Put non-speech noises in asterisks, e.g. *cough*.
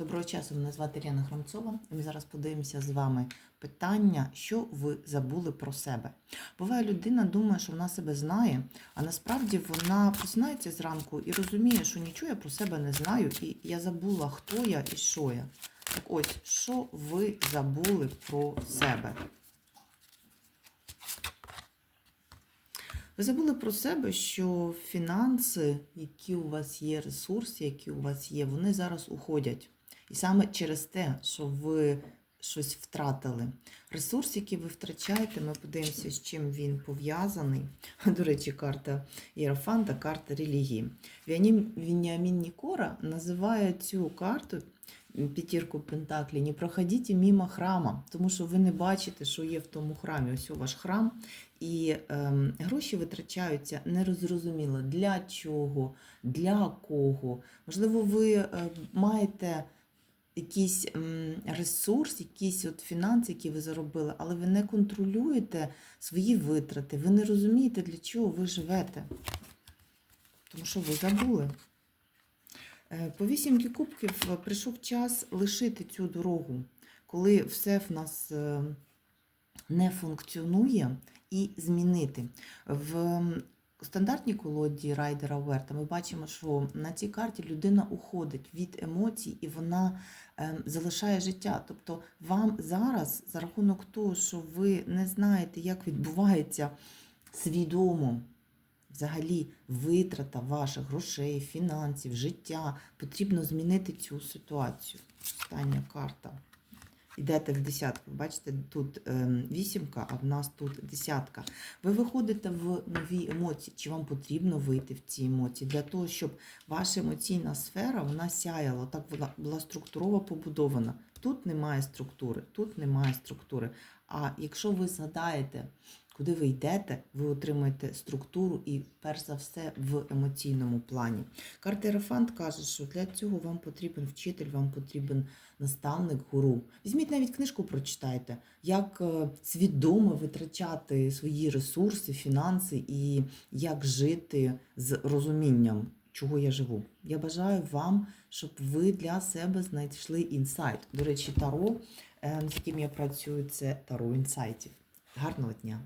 Доброго часу, мене звати Лена Храмцова. І ми зараз подивимося з вами питання, що ви забули про себе. Буває, людина думає, що вона себе знає, а насправді вона просинається зранку і розуміє, що нічого я про себе не знаю, і я забула, хто я і що я. Так ось, що ви забули про себе? Ви забули про себе, що фінанси, які у вас є, ресурси, які у вас є, вони зараз уходять. І саме через те, що ви щось втратили. Ресурс, який ви втрачаєте, ми подивимося, з чим він пов'язаний. *laughs* До речі, карта Єрофанта, карта релігії. Вініамін Нікора називає цю карту п'ятірку Пентаклі, не проходіть мимо храма, тому що ви не бачите, що є в тому храмі. Ось у ваш храм, і ем, гроші витрачаються нерозрозуміло для чого, для кого. Можливо, ви е, маєте якийсь ресурс, якийсь от фінанс, який ви заробили, але ви не контролюєте свої витрати, ви не розумієте, для чого ви живете. Тому що ви забули. Е, По вісімки кубків е, прийшов час лишити цю дорогу, коли все в нас е, не функціонує, і змінити. В стандартній колоді райдера Верта ми бачимо, що на цій карті людина уходить від емоцій і вона ем, залишає життя. Тобто вам зараз, за рахунок того, що ви не знаєте, як відбувається свідомо взагалі витрата ваших грошей, фінансів, життя, потрібно змінити цю ситуацію. Остання карта. Йдете в десятку. Бачите, тут ем, вісімка, а в нас тут десятка. Ви виходите в нові емоції. Чи вам потрібно вийти в ці емоції? Для того, щоб ваша емоційна сфера вона сяяла, так вона була структурово побудована. Тут немає структури, тут немає структури. А якщо ви згадаєте, куди ви йдете, ви отримаєте структуру і, перш за все, в емоційному плані. Карта Ерафант каже, що для цього вам потрібен вчитель, вам потрібен наставник, гуру. Візьміть навіть книжку, прочитайте, як е, свідомо витрачати свої ресурси, фінанси і як жити з розумінням, чого я живу. Я бажаю вам, щоб ви для себе знайшли інсайт. До речі, таро, е, з яким я працюю, це таро інсайтів. Гарного дня!